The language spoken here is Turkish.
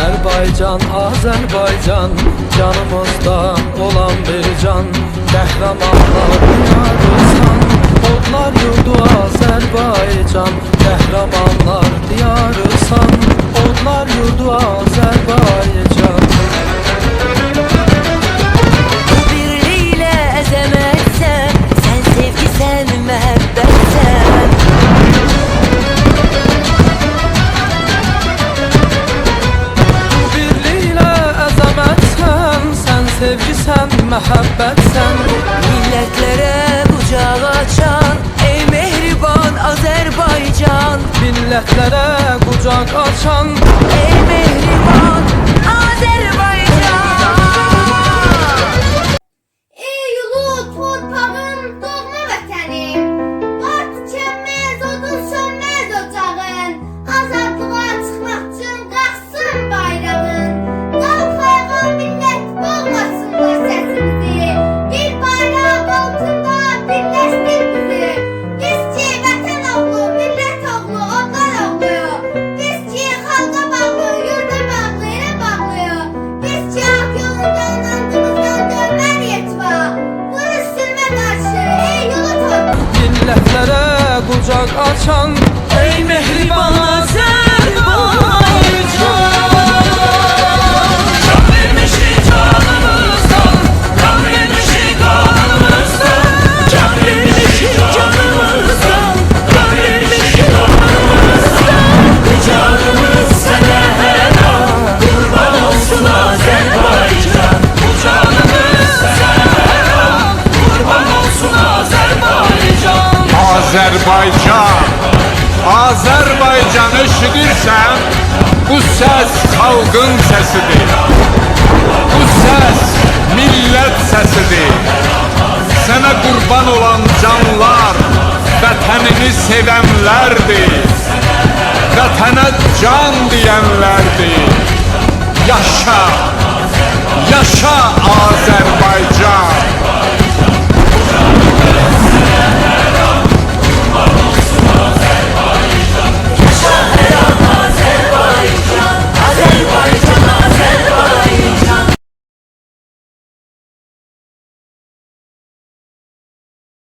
Azerbaycan, Azerbaycan Canımızdan olan bir can. Kahramanlar diyarısan Odlar yurdu Azerbaycan. Kahramanlar diyarısan Odlar yurdu Azerbaycan məhəbbətsən Milletlere kucak açan Ey mehriban Azerbaycan. Millətlərə qucaq açan Ey qucaq açan Azerbaycan. Azerbaycan eşidirsən Bu səs xalqın səsidir Bu səs millət səsidir Sənə qurban olan canlar Vətənini sevənlərdir Vətənə can deyənlərdir Yaşa Yaşa